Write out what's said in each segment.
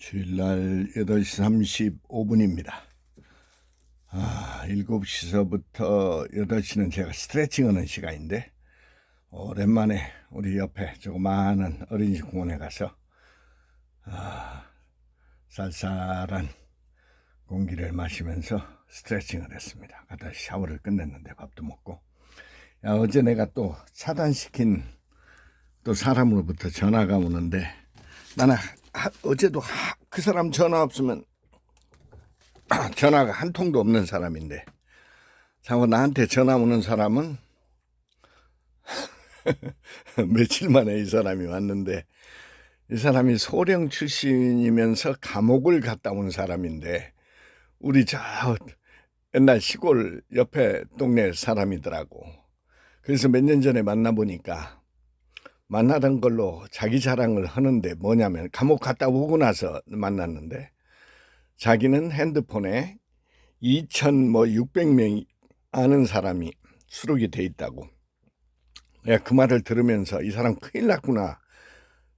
주일날 8시 35분입니다. 아, 7시서부터 8시는 제가 스트레칭 하는 시간인데, 오랜만에 우리 옆에 조그마한 어린이집 공원에 가서, 아, 쌀쌀한 공기를 마시면서 스트레칭을 했습니다. 가다 샤워를 끝냈는데 밥도 먹고. 야, 어제 내가 또 차단시킨 또 사람으로부터 전화가 오는데, 나는 하- 어제도 하- 그 사람 전화 없으면 전화가 한 통도 없는 사람인데 자고 나한테 전화 오는 사람은 며칠 만에 이 사람이 왔는데 이 사람이 소령 출신이면서 감옥을 갔다 온 사람인데 우리 저 옛날 시골 옆에 동네 사람이더라고. 그래서 몇 년 전에 만나보니까 만나던 걸로 자기 자랑을 하는데 뭐냐면 감옥 갔다 오고 나서 만났는데 자기는 핸드폰에 2천 뭐 600명이 아는 사람이 수록이 돼 있다고. 내가 그 말을 들으면서 이 사람 큰일 났구나.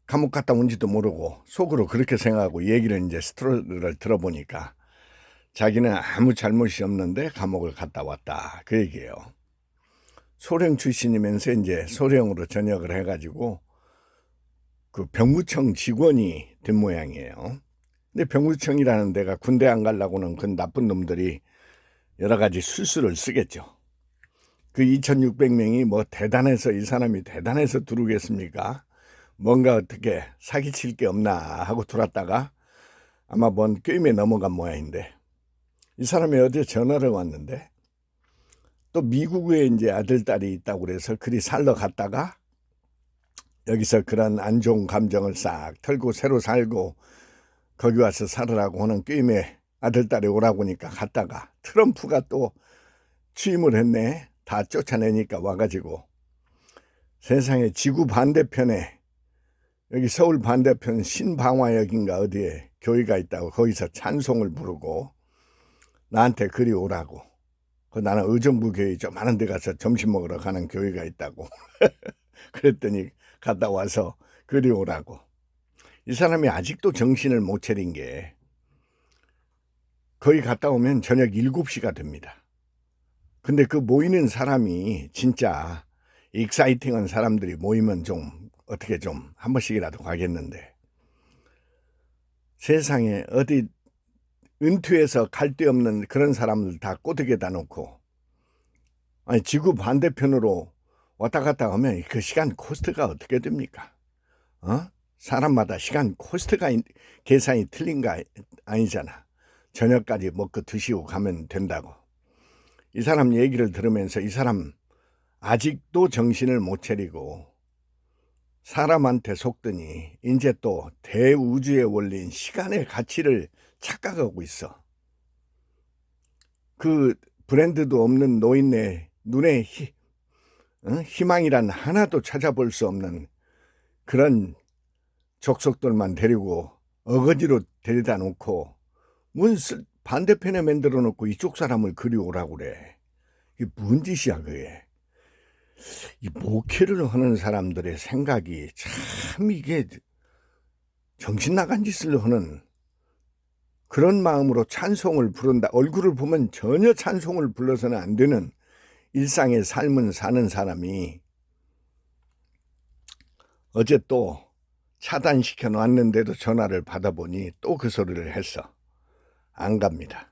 감옥 갔다 온지도 모르고 속으로 그렇게 생각하고 얘기를 이제 스토리를 들어보니까 자기는 아무 잘못이 없는데 감옥을 갔다 왔다. 그 얘기예요. 소령 출신이면서 이제 소령으로 전역을 해가지고 그 병무청 직원이 된 모양이에요. 근데 병무청이라는 데가 군대 안 가려고는 그 나쁜 놈들이 여러 가지 술수를 쓰겠죠. 그 2,600명이 뭐 대단해서 이 사람이 대단해서 들어오겠습니까? 뭔가 어떻게 사기칠 게 없나 하고 들어왔다가 아마 뭔 게임에 넘어간 모양인데 이 사람이 어제 전화를 왔는데 또 미국에 이제 아들 딸이 있다고 그래서 그리 살러 갔다가 여기서 그런 안 좋은 감정을 싹 털고 새로 살고 거기 와서 살으라고 하는 게임에 아들 딸이 오라고 하니까 갔다가 트럼프가 또 취임을 했네. 다 쫓아내니까 와가지고 세상에 지구 반대편에 여기 서울 반대편 신방화역인가 어디에 교회가 있다고 거기서 찬송을 부르고 나한테 그리 오라고 그 나는 의정부 교회 좀 많은 데 가서 점심 먹으러 가는 교회가 있다고. 그랬더니 갔다 와서 그리 오라고. 이 사람이 아직도 정신을 못 차린 게 거기 갔다 오면 저녁 7시가 됩니다. 근데 그 모이는 사람이 진짜 익사이팅한 사람들이 모이면 좀 어떻게 좀 한 번씩이라도 가겠는데 세상에 어디 은퇴해서 갈 데 없는 그런 사람들 다 꼬드게다 놓고 아니 지구 반대편으로 왔다 갔다 하면 그 시간 코스트가 어떻게 됩니까? 어? 사람마다 시간 코스트가 인- 계산이 틀린 거 아니- 아니잖아. 저녁까지 먹고 드시고 가면 된다고. 이 사람 얘기를 들으면서 이 사람 아직도 정신을 못 차리고 사람한테 속더니 이제 또 대우주의 원리인 시간의 가치를 착각하고 있어. 그 브랜드도 없는 노인네 눈에 희, 어? 희망이란 하나도 찾아볼 수 없는 그런 족속들만 데리고 어거지로 데려다 놓고 문 쓸- 반대편에 만들어 놓고 이쪽 사람을 그리 오라고 그래. 이게 뭔 짓이야 그게. 이 목회를 하는 사람들의 생각이 참 이게 정신 나간 짓을 하는 그런 마음으로 찬송을 부른다. 얼굴을 보면 전혀 찬송을 불러서는 안 되는 일상의 삶을 사는 사람이 어제 또 차단시켜 놨는데도 전화를 받아보니 또 그 소리를 했어. 안 갑니다.